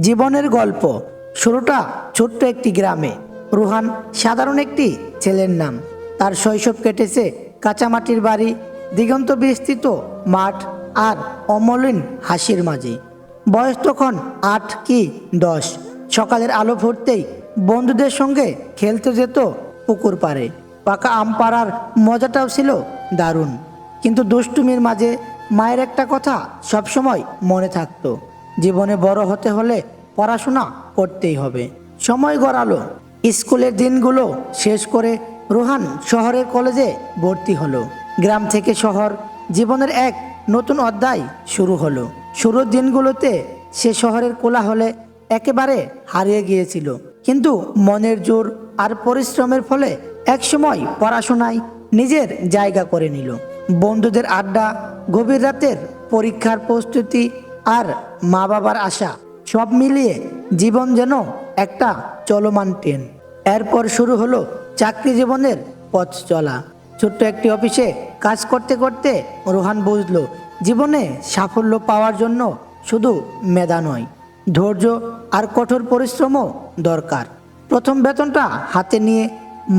জীবনের গল্প। শুরুটা ছোট্ট একটি গ্রামে। রুহান সাধারণ একটি ছেলের নাম। তার শৈশব কেটেছে কাঁচামাটির বাড়ি, দিগন্ত বিস্তৃত মাঠ আর অমলিন হাসির মাঝে। বয়স তখন আট কি দশ। সকালের আলো ফুটতেই বন্ধুদের সঙ্গে খেলতে যেত পুকুর পাড়ে। পাকা আম পাড়ার মজাটাও ছিল দারুণ। কিন্তু দুষ্টুমির মাঝে মায়ের একটা কথা সবসময় মনে থাকতো। জীবনে বড় হতে হলে পড়াশোনা করতেই হবে। সময় গড়ালো। স্কুলের দিনগুলো শেষ করে রোহান শহরের কলেজে ভর্তি হলো। গ্রাম থেকে শহর জীবনের এক নতুন অধ্যায় শুরু হলো। শুরুর দিনগুলোতে সে শহরের কোলাহলে একেবারে হারিয়ে গিয়েছিল। কিন্তু মনের জোর আর পরিশ্রমের ফলে একসময় পড়াশোনায় নিজের জায়গা করে নিল। বন্ধুদের আড্ডা, গভীর রাতের পরীক্ষার প্রস্তুতি আর মা বাবার আশা সব মিলিয়ে জীবন যেন একটা চলমান ট্রেন। এরপর শুরু হলো চাকরি জীবনের পথ চলা। ছোট্ট একটি অফিসে কাজ করতে করতে রোহান বুঝলো, জীবনে সাফল্য পাওয়ার জন্য শুধু মেধা নয়, ধৈর্য আর কঠোর পরিশ্রমও দরকার। প্রথম বেতনটা হাতে নিয়ে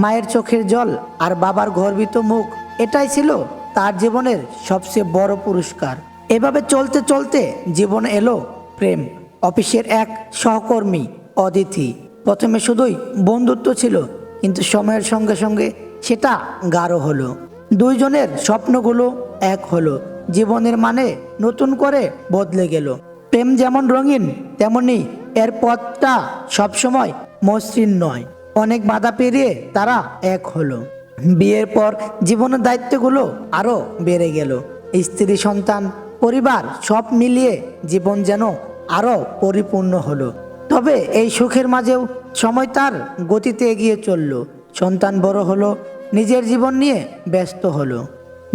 মায়ের চোখের জল আর বাবার গর্বিত মুখ, এটাই ছিল তার জীবনের সবচেয়ে বড় পুরস্কার। এভাবে চলতে চলতে জীবনে এলো প্রেম। অফিসের এক সহকর্মী, অদিতি। প্রথমে শুধুই বন্ধুত্ব ছিল, কিন্তু সময়ের সঙ্গে সঙ্গে সেটা গাঢ় হলো। দুইজনের স্বপ্নগুলো এক হলো, জীবনের মানে নতুন করে বদলে গেল। প্রেম যেমন রঙিন, তেমনি এর পথটা সবসময় মসৃণ নয়। অনেক বাধা পেরিয়ে তারা এক হলো। বিয়ের পর জীবনের দায়িত্বগুলো আরও বেড়ে গেল। স্ত্রী, সন্তান পরিবার সব মিলিয়ে জীবন যেন আরও পরিপূর্ণ হলো। তবে এই সুখের মাঝেও সময় তার গতিতে এগিয়ে চলল। সন্তান বড় হলো, নিজের জীবন নিয়ে ব্যস্ত হলো।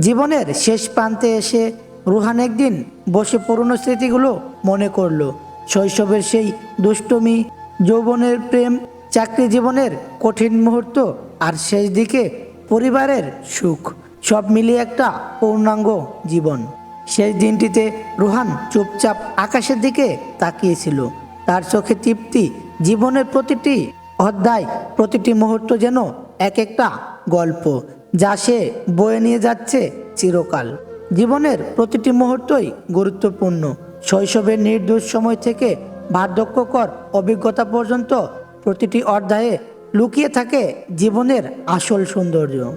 জীবনের শেষ প্রান্তে এসে রুহান একদিন বসে পুরনো স্মৃতিগুলো মনে করল। শৈশবের সেই দুষ্টমি, যৌবনের প্রেম, চাকরি জীবনের কঠিন মুহূর্ত আর শেষ দিকে পরিবারের সুখ, সব মিলিয়ে একটা পূর্ণাঙ্গ জীবন। শেষ দিনটিতে রুহান চুপচাপ আকাশের দিকে তাকিয়েছিল। তার চোখে তৃপ্তি, জীবনের প্রতিটি অধ্যায়, প্রতিটি মুহূর্ত যেন এক একটা গল্প, যা সে বয়ে নিয়ে যাচ্ছে চিরকাল। জীবনের প্রতিটি মুহূর্তই গুরুত্বপূর্ণ। শৈশবের নির্দোষ সময় থেকে বার্ধক্যকর অভিজ্ঞতা পর্যন্ত প্রতিটি অধ্যায়ে লুকিয়ে থাকে জীবনের আসল সৌন্দর্য।